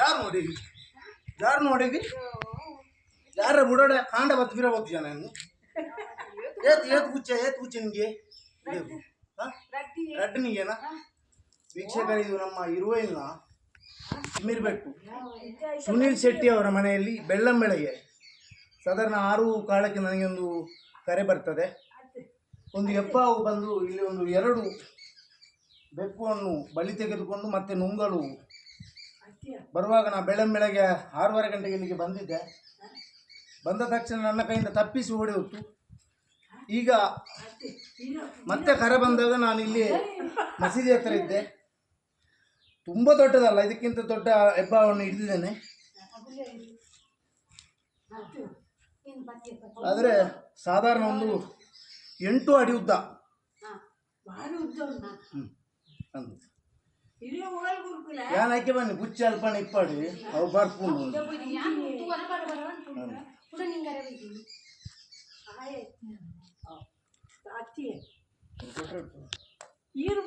ಯಾರು ನೋಡಿ? ಯಾರು ನೋಡಿದಿ? ಯಾರ ಬುಡೋಡ ಕಾಂಡ ಬತ್ತು ಬಿರ ಜನ ಇನ್ನು ಏತ್ ಏತ್ ಗುಚ್ಚ ಏತ್ ಗುಚ್ಚ ನಿಮಗೆ ರಡ್ಡು ನಿಂಗೇನಾ ವೀಕ್ಷಕರು, ಇದು ನಮ್ಮ ಇರುವೆಲ್ನ ತಿಮ್ಮಿರ್ಬೇಕು ಸುನೀಲ್ ಶೆಟ್ಟಿ ಅವರ ಮನೆಯಲ್ಲಿ ಬೆಳ್ಳಂಬೆಳಗ್ಗೆ ಸಾಧಾರಣ ಆರು ಕಾಲಕ್ಕೆ ನನಗೆ ಒಂದು ಕರೆ ಬರ್ತದೆ. ಒಂದು ಹೆಬ್ಬಾವು ಬಂದು ಇಲ್ಲಿ ಒಂದು ಎರಡು ಬೆಕ್ಕುವನ್ನು ಬಲಿ ತೆಗೆದುಕೊಂಡು ಮತ್ತೆ ನುಂಗಲು ಬರುವಾಗ ನಾ ಬೆಳಂಬೆಳಗ್ಗೆ ಆರೂವರೆ ಗಂಟೆಗೆ ಇಲ್ಲಿಗೆ ಬಂದಿದ್ದೆ. ಬಂದ ತಕ್ಷಣ ನನ್ನ ಕೈಯಿಂದ ತಪ್ಪಿಸಿ ಓಡಿ ಹೋಯ್ತು ಈಗ ಮತ್ತೆ ಕರೆ ಬಂದಾಗ ನಾನು ಇಲ್ಲಿ ಮಸೀದಿ ಹತ್ರ ಇದ್ದೆ. ತುಂಬ ದೊಡ್ಡದಲ್ಲ ಇದಕ್ಕಿಂತ ದೊಡ್ಡ ಹೆಬ್ಬಾವನ್ನು ಹಿಡಿದಿದ್ದೇನೆ. ಆದರೆ ಸಾಧಾರಣ ಒಂದು ಎಂಟು ಅಡಿ ಉದ್ದ. ಹ್ಮ್. ಅಂದು ಯಾನಕ್ಕೆ ಬನ್ನಿ ಗುಚ್ಚ ಅಲ್ಪಣ ಇಪ್ಪಡಿ ಅವು ಬರ್ಪುಂಡು ಅತ್ತಿ ಈರು